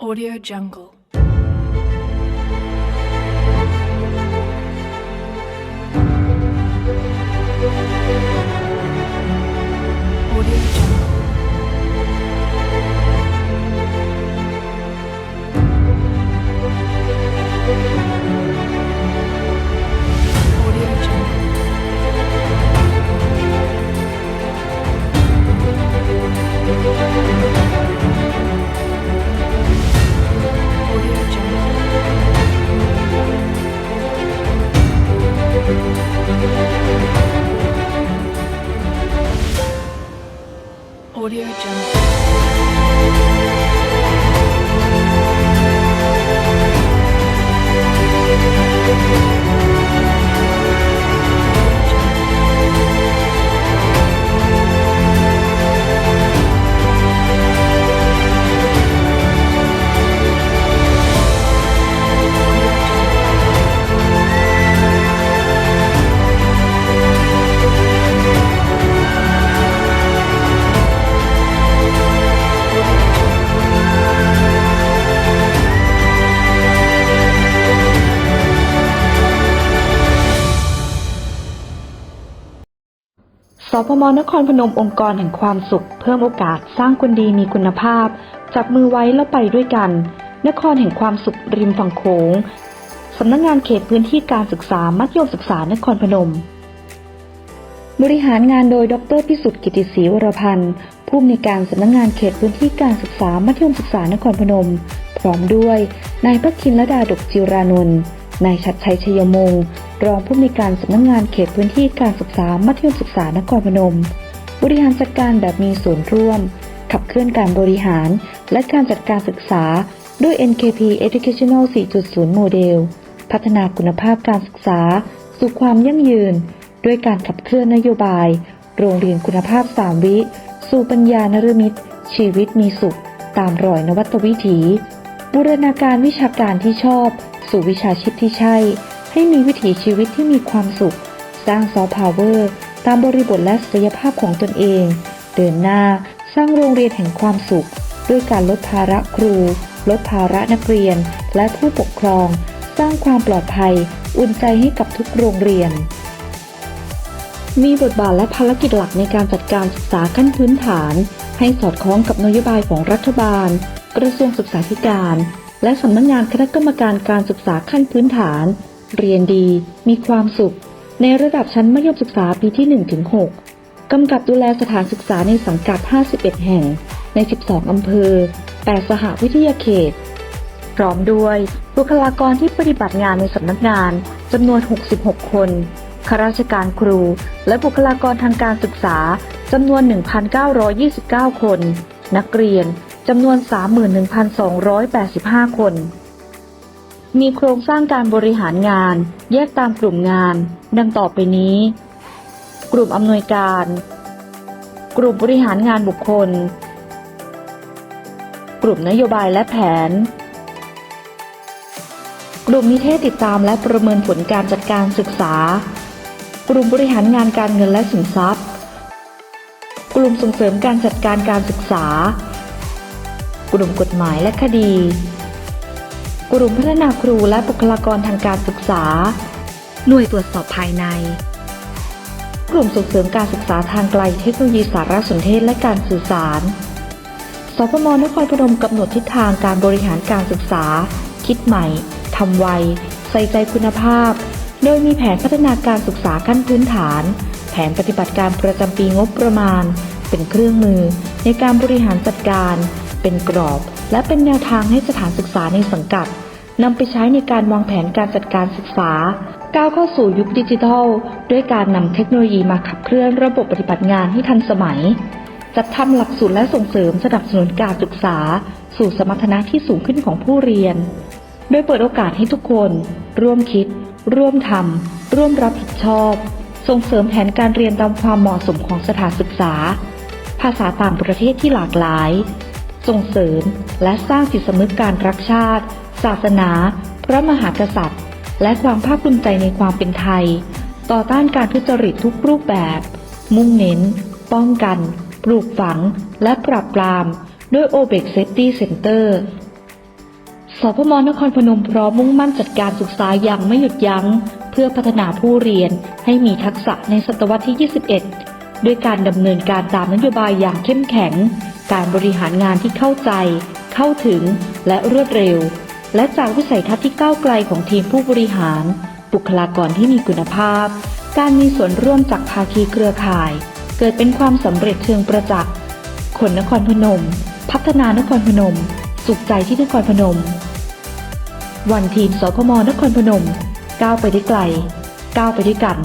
Audio Jungle. พมนครพนมองค์กรแห่งความสุข เพิ่มโอกาสสร้างคนดีมีคุณภาพ จับมือไว้แล้วไปด้วยกัน นครแห่งความสุขริมฝั่งโขงสำนักงงานเขตพื้นที่การศึกษามัธยมศึกษานครพนม บริหารงานโดยดรพิสุทธิ์กิติศรีวรพันธ์ผู้อำนวยการสำนักงงานเขตพื้นที่การศึกษามัธยมศึกษานครพนม พร้อมด้วยนายพักคินละดาดกจิรานนท์ นายชัดชัยชยมงรองผู้อำนวยการสำนักงงานเขตพื้นที่การศึกษามัธยมศึกษานครพนม บริหารจัดการแบบมีส่วนร่วม ขับเคลื่อนการบริหารและการจัดการศึกษาด้วย NKP Educational 4.0 Model พัฒนาคุณภาพการศึกษา สู่ความยั่งยืน ด้วยการขับเคลื่อนนโยบาย โรงเรียนคุณภาพสามวิ สู่ปัญญานรมิตร ชีวิตมีสุข ตามรอยนวัตวิถี บูรณาการวิชาการที่ชอบ สู่วิชาชีพที่ใช่ ให้มีวิถีชีวิตที่มีความสุข สร้างซอฟต์พาวเวอร์ตามบริบทและศักยภาพของตนเอง เดินหน้าสร้างโรงเรียนแห่งความสุข ด้วยการลดภาระครู ลดภาระนักเรียน และผู้ปกครอง สร้างความปลอดภัย อุ่นใจให้กับทุกโรงเรียน มีบทบาทและภารกิจหลักในการจัดการศึกษาขั้นพื้นฐาน ให้สอดคล้องกับนโยบายของรัฐบาล กระทรวงศึกษาธิการ และสำนักงานคณะกรรมการการศึกษาขั้นพื้นฐาน เรียนดี มีความสุข ในระดับชั้นมัธยมศึกษาปีที่ 1-6 กำกับดูแลสถานศึกษาในสังกัด 51 แห่ง ใน 12 อำเภอ 8 สหวิทยาเขต พร้อมด้วยบุคลากรที่ปฏิบัติงานในสำนักงานจำนวน 66 คนข้าราชการครู และบุคลากรทางการศึกษาจำนวน 1,929 คน นักเรียน จำนวน 31,285 คน มีโครงสร้างการบริหารงาน แยกตามกลุ่มงาน ดังต่อไปนี้ กลุ่มอำนวยการ กลุ่มบริหารงานบุคคล กลุ่มนโยบายและแผน กลุ่มนิเทศติดตามและประเมินผลการจัดการศึกษา กลุ่มบริหารงานการเงินและสินทรัพย์ กลุ่มส่งเสริมการจัดการการศึกษา กลุ่มกฎหมายและคดี กลุ่มพัฒนาครูและบุคลากรทางการศึกษา หน่วยตรวจสอบภายใน กลุ่มส่งเสริมการศึกษาทางไกลเทคโนโลยีสารสนเทศและการสื่อสาร สพมนครพนมกำหนดทิศทางการบริหารการศึกษา คิดใหม่ทำไว ใส่ใจคุณภาพ โดยมีแผนพัฒนาการศึกษาขั้นพื้นฐาน แผนปฏิบัติการประจำปีงบประมาณ เป็นเครื่องมือในการบริหารจัดการ เป็นกรอบ และเป็นแนวทางให้สถานศึกษาในสังกัดนำไปใช้ในการวางแผนการจัดการศึกษา ก้าวเข้าสู่ยุคดิจิทัล ด้วยการนำเทคโนโลยีมาขับเคลื่อนระบบปฏิบัติงานให้ทันสมัย จัดทำหลักสูตรและส่งเสริมสนับสนุนการศึกษา สู่สมรรถนะที่สูงขึ้นของผู้เรียน โดยเปิดโอกาสให้ทุกคน ร่วมคิด ร่วมทำร่วมรับผิดชอบ ส่งเสริมแผนการเรียนตามความเหมาะสมของสถานศึกษา ภาษาต่างประเทศที่หลากหลาย ส่งเสริมและสร้างจิตสำนึกการรักชาติ ศาสนา พระมหากษัตริย์ และความภาคภูมิใจในความเป็นไทย ต่อต้านการทุจริตทุกรูปแบบ มุ่งเน้น ป้องกัน ปลูกฝัง และปราบปราม ด้วย o b e c Safety Center สพมนครพนมพร้อมมุ่งมั่นจัดการศึกษาอย่างไม่หยุดยัง้ง เพื่อพัฒนาผู้เรียนให้มีทักษะในศตวรรษที่ 21 ด้วยการดำเนินการตามนโยบายอย่างเข้มแข็ง การบริหารงานที่เข้าใจ เข้าถึง และรวดเร็ว และจากวิสัยทัศน์ที่ก้าวไกลของทีมผู้บริหาร บุคลากรที่มีคุณภาพ การมีส่วนร่วมจากภาคีเครือข่าย เกิดเป็นความสำเร็จเชิงประจักษ์คนนครพนม พัฒนานครพนม สุขใจที่นครพนม วันทีมสพมนครพนมก้าวไปได้ไกลก้าวไปด้วยกัน